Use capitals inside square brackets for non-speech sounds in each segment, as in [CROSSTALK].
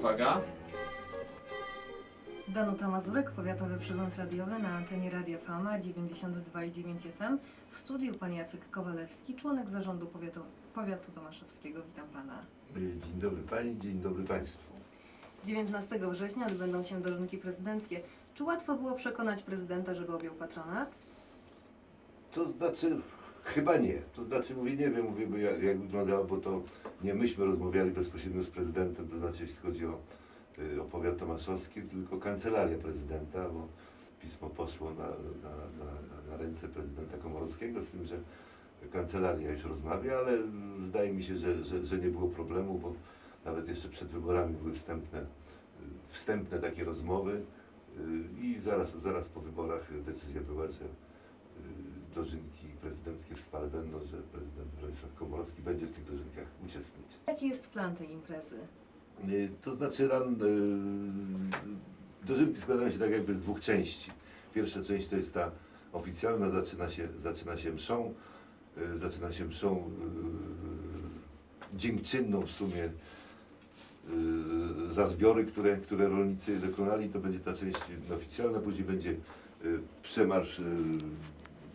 uwaga. Danuta Mazurek, powiatowy przegląd radiowy na antenie Radia Fama 92,9 FM. W studiu pan Jacek Kowalewski, członek zarządu powiatu, powiatu tomaszowskiego. Witam pana. Dzień dobry Pani, dzień dobry Państwu. 19 września odbędą się dożynki prezydenckie. Czy łatwo było przekonać prezydenta, żeby objął patronat? To znaczy, chyba nie. To znaczy, mówię, nie wiem, mówię, bo jak, jak wyglądało, bo to nie myśmy rozmawiali bezpośrednio z prezydentem, to znaczy, jeśli chodzi o, y, o powiat tomaszowski, tylko kancelaria prezydenta, bo pismo poszło na, na, na, na ręce prezydenta Komorowskiego, z tym, że kancelaria już rozmawia, ale zdaje mi się, że, że, że nie było problemu, bo nawet jeszcze przed wyborami były wstępne, wstępne takie rozmowy y, i zaraz, zaraz po wyborach decyzja była, że y, dożynki prezydenckie w Spale będą, że prezydent Bronisław Komorowski będzie w tych dożynkach uczestniczył. Jaki jest plan tej imprezy? Y, To znaczy ran, y, dożynki składają się tak jakby z dwóch części. Pierwsza część to jest ta oficjalna, zaczyna się, zaczyna się mszą, y, zaczyna się mszą dziękczynną w sumie za zbiory, które, które rolnicy dokonali. To będzie ta część oficjalna, później będzie przemarsz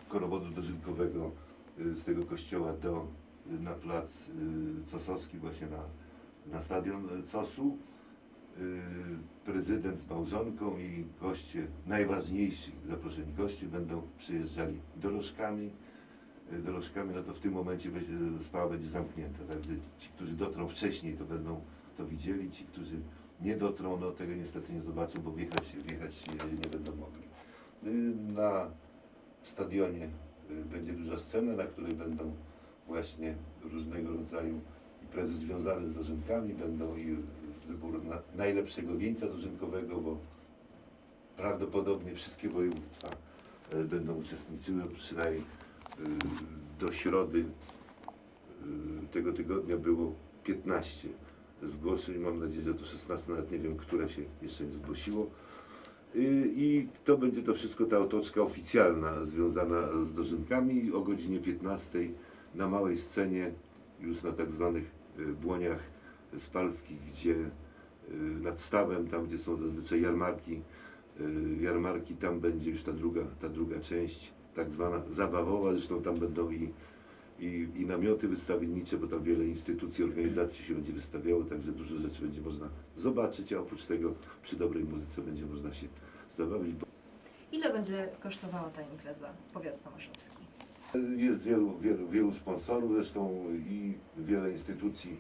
korowodu dożynkowego y, z tego kościoła do, y, na plac y, Cosowski, właśnie na, na stadion Cosu. Y, Prezydent z małżonką i goście, najważniejsi zaproszeni goście będą przyjeżdżali dorożkami. Y, Dorożkami, no to w tym momencie sprawa będzie zamknięta, także ci, którzy dotrą wcześniej, to będą to widzieli, ci, którzy nie dotrą, no tego niestety nie zobaczą, bo wjechać, wjechać y, nie będą mogli. Y, Na stadionie y, będzie duża scena, na której będą właśnie różnego rodzaju imprezy związane z dożynkami, będą i wybór na najlepszego wieńca dożynkowego, bo prawdopodobnie wszystkie województwa y, będą uczestniczyły, przynajmniej y, do środy tego tygodnia było 15 zgłoszeń, mam nadzieję, że to 16, nawet nie wiem, które się jeszcze nie zgłosiło. Y, I to będzie to wszystko ta otoczka oficjalna związana z dożynkami. O godzinie 15 na małej scenie, już na tak zwanych y, błoniach spalskich, gdzie y, nad stawem, tam gdzie są zazwyczaj jarmarki, jarmarki, tam będzie już ta druga, ta druga część, tak zwana zabawowa, zresztą tam będą i, i, i namioty wystawiennicze, bo tam wiele instytucji, organizacji się będzie wystawiało, także dużo rzeczy będzie można zobaczyć, a oprócz tego przy dobrej muzyce będzie można się zabawić. Ile będzie kosztowała ta impreza, powiat tomaszowski? jest wielu, wielu, wielu sponsorów, zresztą i wiele instytucji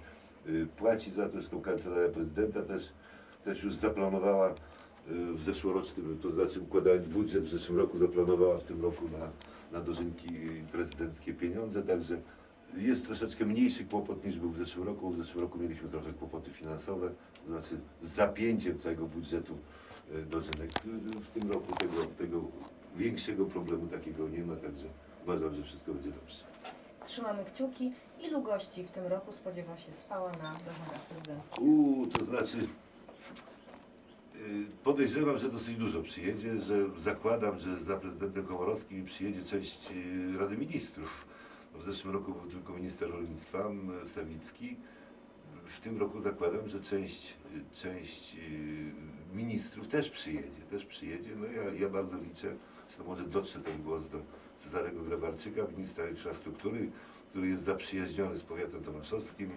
y, płaci za to, zresztą Kancelaria Prezydenta też, też już zaplanowała y, w zeszłorocznym, to znaczy układając budżet w zeszłym roku, zaplanowała w tym roku na, na dożynki prezydenckie pieniądze, także jest troszeczkę mniejszy kłopot niż był w zeszłym roku. W zeszłym roku mieliśmy trochę kłopoty finansowe, to znaczy z zapięciem całego budżetu y, dożynek. W tym roku tego, tego większego problemu takiego nie ma, także uważam, że wszystko będzie dobrze. Trzymamy kciuki. Ilu gości w tym roku spodziewa się spała na dożynkach prezydenckich? Uuu, to znaczy podejrzewam, że dosyć dużo przyjedzie, że zakładam, że za prezydentem Komorowskim przyjedzie część y, Rady Ministrów. W zeszłym roku był tylko minister rolnictwa Sawicki. W tym roku zakładam, że część, y, część y, ministrów też przyjedzie, też przyjedzie. No ja, ja bardzo liczę, że może dotrze ten głos do Cezarego Grabarczyka, ministra infrastruktury, który jest zaprzyjaźniony z powiatem tomaszowskim.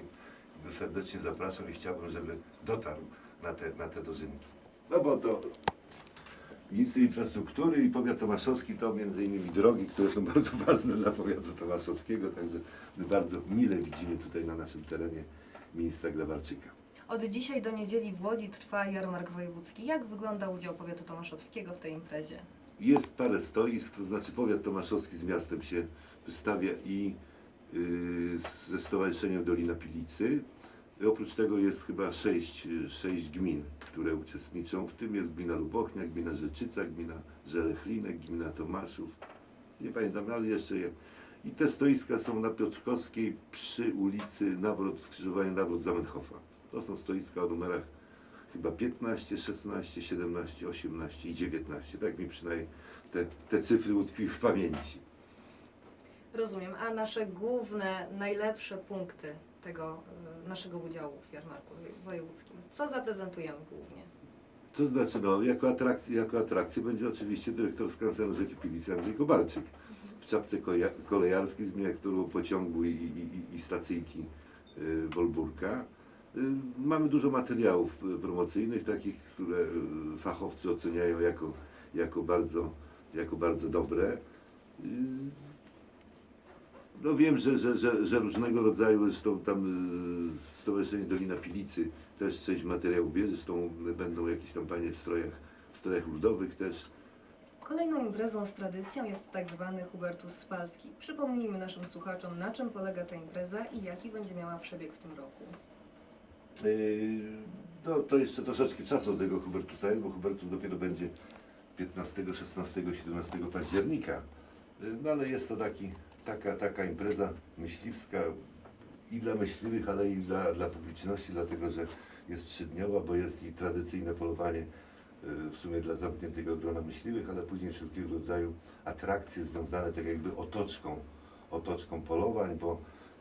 Go serdecznie zapraszam i chciałbym, żeby dotarł na te, na te dożynki. No bo to minister infrastruktury i powiat tomaszowski to między innymi drogi, które są [LAUGHS] bardzo ważne dla powiatu tomaszowskiego, także my bardzo mile widzimy tutaj na naszym terenie ministra Grabarczyka. Od dzisiaj do niedzieli w Łodzi trwa jarmark wojewódzki. Jak wygląda udział powiatu tomaszowskiego w tej imprezie? Jest parę stoisk, to znaczy powiat tomaszowski z miastem się wystawia i yy, ze Stowarzyszeniem Dolina Pilicy. Oprócz tego jest chyba sześć, sześć gmin, które uczestniczą. W tym jest gmina Lubochnia, gmina Rzeczyca, gmina Żelechliny, gmina Tomaszów. Nie pamiętam, ale jeszcze je. I te stoiska są na Piotrkowskiej przy ulicy Nawrot, skrzyżowanie Nawrot Zamenhofa. To są stoiska o numerach chyba 15, 16, 17, 18 i 19. Tak mi przynajmniej te, te cyfry utkwiły w pamięci. Rozumiem. A nasze główne, najlepsze punkty tego y, naszego udziału w jarmarku wojewódzkim? Co zaprezentujemy głównie? To znaczy, no, jako atrakcję, jako atrakcję będzie oczywiście dyrektor skansenu Rzeki Pilicy Andrzej Kobalczyk w czapce kolejarskiej z miniaturą pociągu i, i, i- stacyjki y, Wolburka. Y, Mamy dużo materiałów promocyjnych, takich, które fachowcy oceniają jako, jako, bardzo, jako bardzo dobre. No wiem, że, że, że, że różnego rodzaju, zresztą tam y, Stowarzyszenie Dolina Pilicy też część materiałów bierze, zresztą będą jakieś tam panie w strojach, w strojach ludowych też. Kolejną imprezą z tradycją jest tak zwany Hubertus Spalski. Przypomnijmy naszym słuchaczom, na czym polega ta impreza i jaki będzie miała przebieg w tym roku. Yy, No to jeszcze troszeczkę czasu od tego Hubertusa jest, bo Hubertus dopiero będzie 15, 16, 17 października. Yy, No ale jest to taki, taka, taka impreza myśliwska i dla myśliwych, ale i dla, dla publiczności, dlatego że jest trzydniowa, bo jest i tradycyjne polowanie yy, w sumie dla zamkniętego grona myśliwych, ale później wszelkiego rodzaju atrakcje związane tak jakby otoczką, otoczką polowań, bo,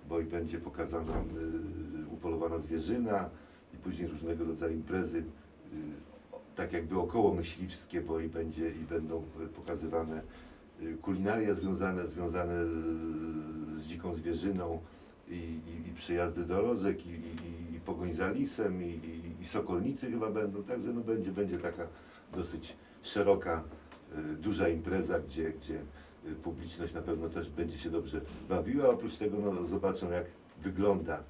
bo i będzie pokazana yy, upolowana zwierzyna i później różnego rodzaju imprezy, yy, tak jakby około myśliwskie, bo i będzie i będą pokazywane kulinaria związane, związane z, dziką zwierzyną i, i, i przejazdy do Rożek i, i, i pogoń za lisem i, i, i sokolnicy chyba będą, także no będzie, będzie taka dosyć szeroka, y, duża impreza, gdzie, gdzie y, publiczność na pewno też będzie się dobrze bawiła. Oprócz tego no, zobaczą jak wygląda y,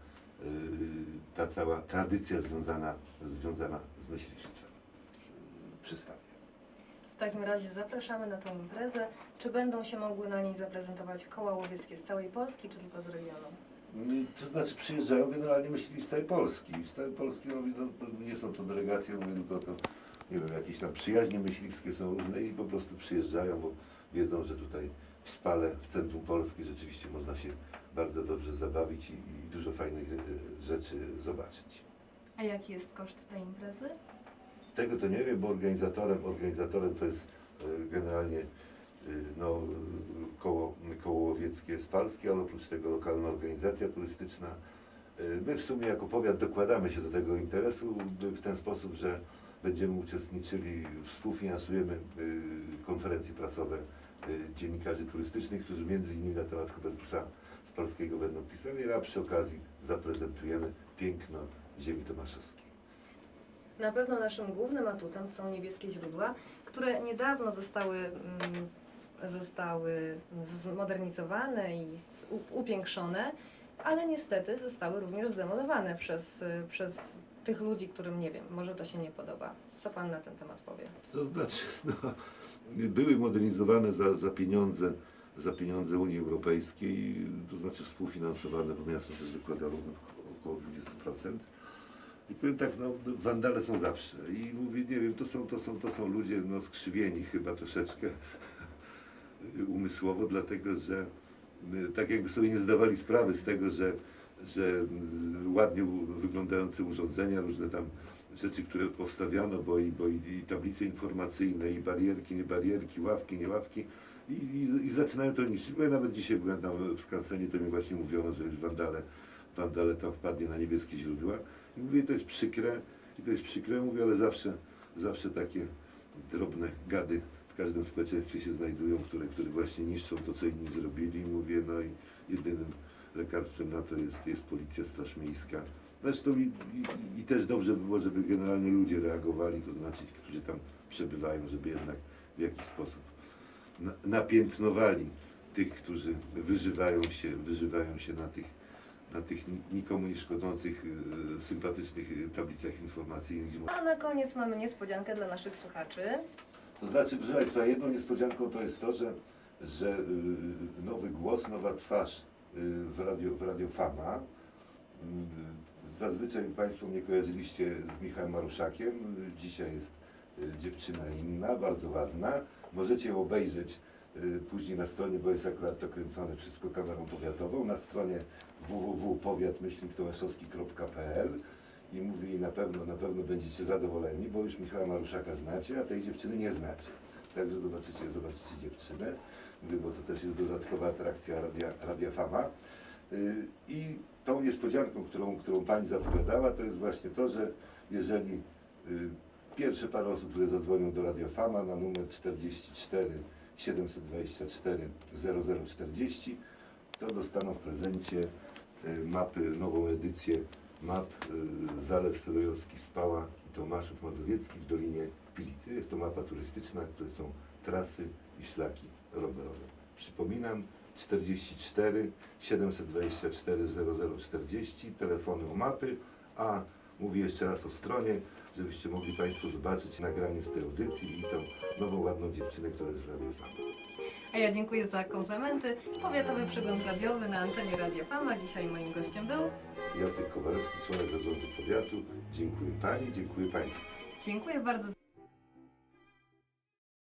ta cała tradycja związana, związana z myśliwstwem y, przy stawie. W takim razie zapraszamy na tę imprezę. Czy będą się mogły na niej zaprezentować koła łowieckie z całej Polski, czy tylko z regionu? Mm, To znaczy przyjeżdżają generalnie myśliwi z całej Polski. Z całej Polski no, no, nie są to delegacje, mówię tylko to, nie wiem, jakieś tam przyjaźnie myśliwskie są różne i po prostu przyjeżdżają, bo wiedzą, że tutaj w Spale, w centrum Polski rzeczywiście można się bardzo dobrze zabawić i, i dużo fajnych e, rzeczy zobaczyć. A jaki jest koszt tej imprezy? Tego to nie wiem, bo organizatorem, organizatorem to jest e, generalnie e, no, e, koło, koło łowieckie Spalskie, ale oprócz tego lokalna organizacja turystyczna. My w sumie jako powiat dokładamy się do tego interesu w ten sposób, że będziemy uczestniczyli, współfinansujemy konferencje prasowe dziennikarzy turystycznych, którzy między innymi na temat Hubertusa Spalskiego będą pisali, a przy okazji zaprezentujemy piękno ziemi tomaszowskiej. Na pewno naszym głównym atutem są niebieskie źródła, które niedawno zostały, mm, zostały zmodernizowane i upiększone, ale niestety zostały również zdemolowane przez, przez tych ludzi, którym nie wiem, może to się nie podoba. Co Pan na ten temat powie? To znaczy, no, były modernizowane za, za pieniądze za pieniądze Unii Europejskiej, to znaczy współfinansowane, bo miasto też dokładało około 20%. I powiem tak, no, wandale są zawsze. I mówię, nie wiem, to są, to są, to są ludzie no, skrzywieni chyba troszeczkę [LAUGHS] umysłowo, dlatego że y, tak jakby sobie nie zdawali sprawy z tego, że, że y, ładnie wyglądające urządzenia, różne tam rzeczy, które powstawiano, bo i, bo i tablice informacyjne, i barierki, nie barierki, ławki, nie ławki, i, i, i zaczynają to niszczyć. Bo ja nawet dzisiaj byłem tam w skansenie, to mi właśnie mówiono, że już wandale, wandale tam wpadnie na niebieskie źródła. Mówię, to jest przykre, i to jest przykre, mówię, ale zawsze, zawsze takie drobne gady w każdym społeczeństwie się znajdują, które, które właśnie niszczą to, co inni zrobili. Mówię, no i jedynym lekarstwem na to jest, jest policja, straż miejska. Zresztą i, i, i też dobrze by było, żeby generalnie ludzie reagowali, to znaczy którzy tam przebywają, żeby jednak w jakiś sposób na, napiętnowali tych, którzy wyżywają się, wyżywają się na tych, na tych ni- nikomu nie szkodzących, e, sympatycznych e, tablicach informacyjnych. A na koniec mamy niespodziankę dla naszych słuchaczy. To znaczy, proszę Państwa, jedną niespodzianką to jest to, że, że y, nowy głos, nowa twarz y, w Radio, w Radio Fama. Y, Zazwyczaj Państwo mnie kojarzyliście z Michałem Maruszakiem. Y, Dzisiaj jest y, dziewczyna inna, bardzo ładna. Możecie ją obejrzeć y, później na stronie, bo jest akurat to kręcone wszystko kamerą powiatową, na stronie www.powiatmyślniktomaszowski.pl i mówi na pewno, na pewno będziecie zadowoleni, bo już Michała Maruszaka znacie, a tej dziewczyny nie znacie. Także zobaczycie, zobaczycie dziewczynę, bo to też jest dodatkowa atrakcja Radia, Radia Fama. Y, I tą niespodzianką, którą, którą Pani zapowiadała, to jest właśnie to, że jeżeli y, pierwsze parę osób, które zadzwonią do Radia Fama na numer 44 724 0040, to dostaną w prezencie y, mapy, nową edycję map y, Zalew Solejowski, Spała i Tomaszów Mazowieckich w Dolinie Pilicy. Jest to mapa turystyczna, które są trasy i szlaki rowerowe. Przypominam, 44 724 0040, telefony o mapy, a mówię jeszcze raz o stronie, żebyście mogli Państwo zobaczyć nagranie z tej audycji i tą nową, ładną dziewczynę, która jest w Radio Fama. A ja dziękuję za komplementy. Powiatowy przegląd radiowy na antenie Radia Fama. Dzisiaj moim gościem był. Jacek Kowalewski, członek zarządu powiatu. Dziękuję Pani, dziękuję Państwu. Dziękuję bardzo.